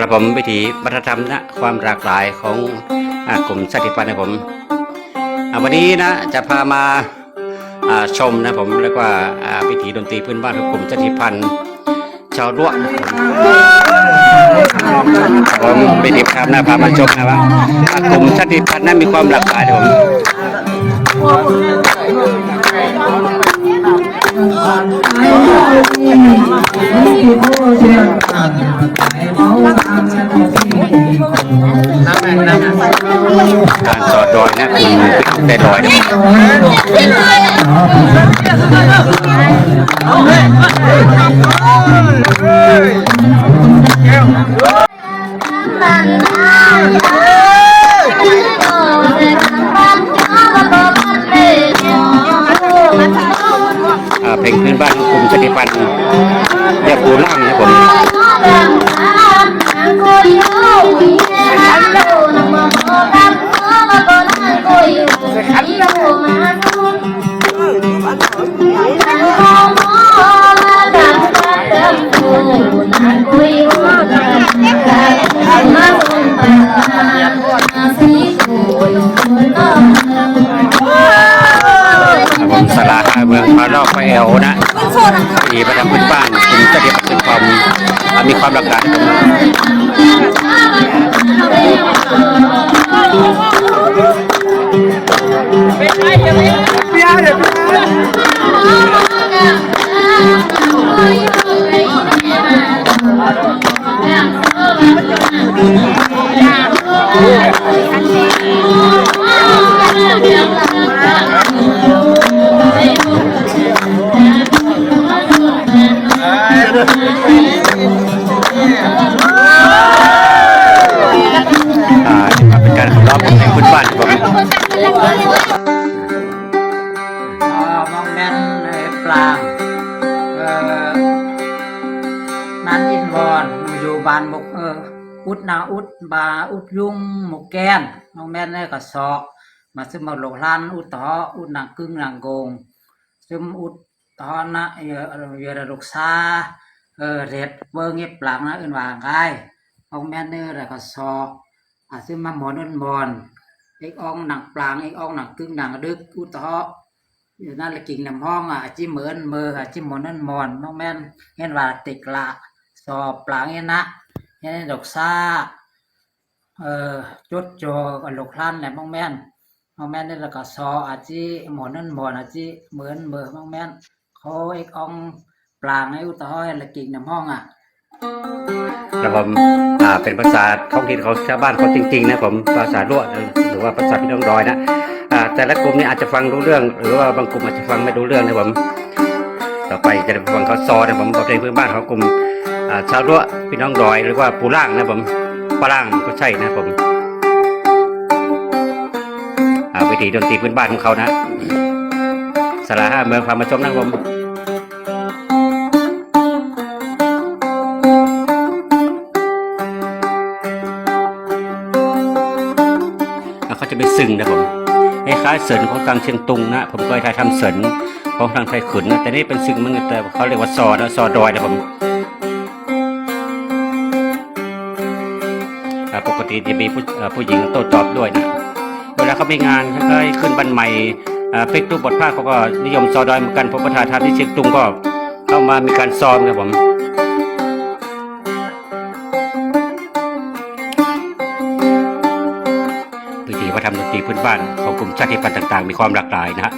ครับผมวิถีวัฒนธรรมนะความหลากหลายของอกลุ่มชาติพันธุ์นะผมวันนี้นะจะพามาชมนะผมแล้วก็อ่าวิถีดนตรีพื้นบ้านของกลุ่มชาติพันธุ์ชาวรั้วผมวิถีธรรมนะพามาชมนะว่ากลุ่มชาติพันธุ์นั้นมีความหลากหลายนะผม การจอดดอยนะคือแต่ดอยนะ เมืองพารอบพระเอลนะที่ประจำพื้นบ้านกลุ่มชาติพันธุ์เป็นความมีความหลากหลายนะ นันอินวอนอยู่บ้านบกเอออุดนาอุดบาอุดยุงหมกแกนมองแม่นไอ้ก็สอกมาซึมมาหลกลานอุดตออุดนางกึ่งนางโกงซึมอุดตอนะเยอะเยอะลูกซาเออเร็ดเบิ่งเก็บปลางนะอื่นว่าไงมองแม่นเนอแล้วก็สอกอาซึมมาหมอนนบอนเอกอองหนังปลางเอกอองหนังกึ่งหนังดึกอุดตอ อยู่นั่นละกิ่งนำห้องอะจิเหมือนเมืออะจิหมอนนั่นมอนน้องแม่นเห็นว่าติกละสอบปลางเห็นนะเห็นดอกซาเอ่อจดจอกับลูกลั่นแหละน้องแม่นน้องแม่นนี่แล้วก็ซออาจิหมอนนั่นมอนอาจิเหมือนเมือน้องแม่นเขาเอกองปลางให้อุตห้อยละกิ่งนำห้องอะแล้วผมอ่าเป็นภาษาท้องถิ่นเของชาวบ้านเขาจริงๆนะผมภาษาลวดหรือว่าภาษาพี่น้องดอยนะ แต่ละกลุ่มนี่อาจจะฟังรู้เรื่อง หรือว่าบางกลุ่มอาจจะฟังไม่รู้เรื่องนะผมต่อไปจะได้ฟังเขาซอนะผมบทเพลงพื้นบ้านของกลุ่มชาวรั้วพี่น้องรอยหรือว่าปูล่างนะผมปลาล่างก็ใช่นะผมวิถีดนตรีพื้นบ้านของเขานะสาระห้าเมืองความมาชมนะผม คล้ายเสรินของทางเชียงตุงนะผมเคยถ่ายทำเสรินของทางไทยขุนนะแต่นี่เป็นซึ่งมันแต่เขาเรียกว่าซอนะซอดอยนะผมปกติจะมีผู้ผู้หญิงโต้ตอบด้วยนะเวลาเขาไปงานคล้ายขึ้นบันใหม่อ่าเพลงตู้บทภาคเขาก็นิยมซอดอยเหมือนกันผมประธานทานที่เชียงตุงก็เข้ามามีการซ้อมนะผม วิถีวัฒนธรรมดนตรีพื้นบ้านของกลุ่มชาติพันธุ์ต่าง ๆ มีความหลากหลายนะฮะ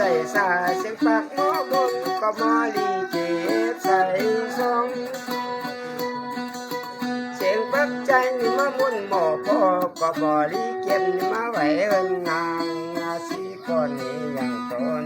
ใส่สาเสียงปากหมอบนก็มอลีเก็บใส่ซองเสียงปักใจนี่มามุนหมอพ่อก็บอลีเก็บนี่มาไหวเอินนางอาสีก่อนนี้อย่างตน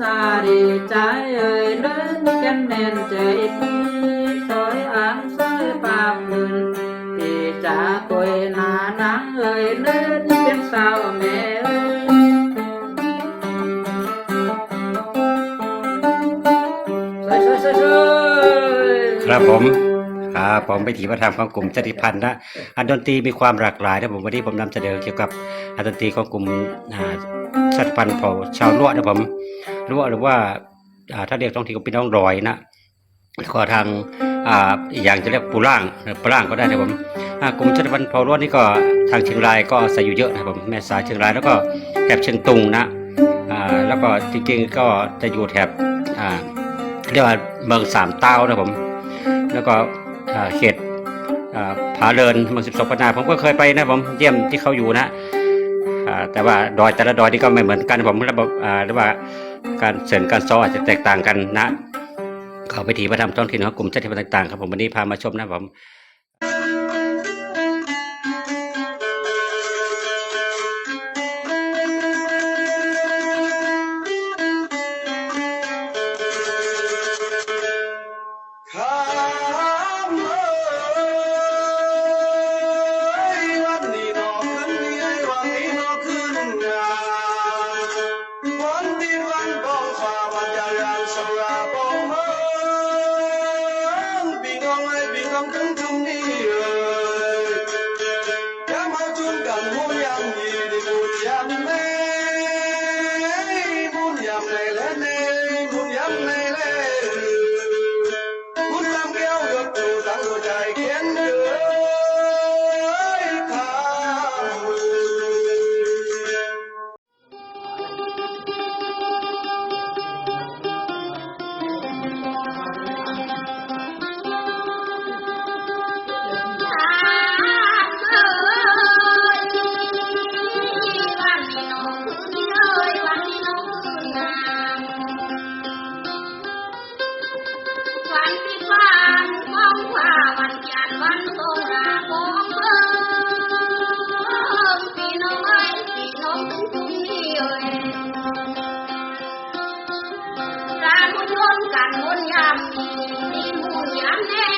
สาดีใจเอ่ยเดินกันแน่นใจพี่สอยอ่างสอยปากมืนพี่จะกุยหนานังเอ่ยเดินเป็นสาวแม่เอ่ยครับผม ผมไปถีวัฒนธรรมของกลุ่มชาติพันธุ์นะอันดนตรีมีความหลากหลายนะผมวันนี้ผมนำเสนอเกี่ยวกับอันดนตรีของกลุ่มชาติพันธุ์เผ่าชาวลวดนะผมลวดหรือว่าถ้าเรียกท้องถิ่นก็เป็นน้องรอยนะก็ทางออย่างจะเรียกปูร่างหรือปูร่างก็ได้นะผมกลุ่มชาติพันธุ์เผ่าลวดนี่ก็ทางเชียงรายก็อาศัยอยู่เยอะนะผมแม่สายเชียงรายแล้วก็แถบเชียงตุงนะแล้วก็จริงๆก็จะอยู่แถบเรียกว่าเมืองสามเต้านะผม แล้วก็ เขตผาเลินเมืองสิบสองพนาผมก็เคยไปนะผมเยี่ยมที่เขาอยู่นะแต่ว่าดอยแต่ละดอยนี่ก็ไม่เหมือนกันผมระบบหรือว่าการเสริมการซ้ออาจจะแตกต่างกันนะเขาไปถีวัฒนธรรมท้องถิ่นของกลุ่มชาติพันธุ์ต่างๆครับผมวันนี้พามาชมนะผม ಅಂದ್ರೆ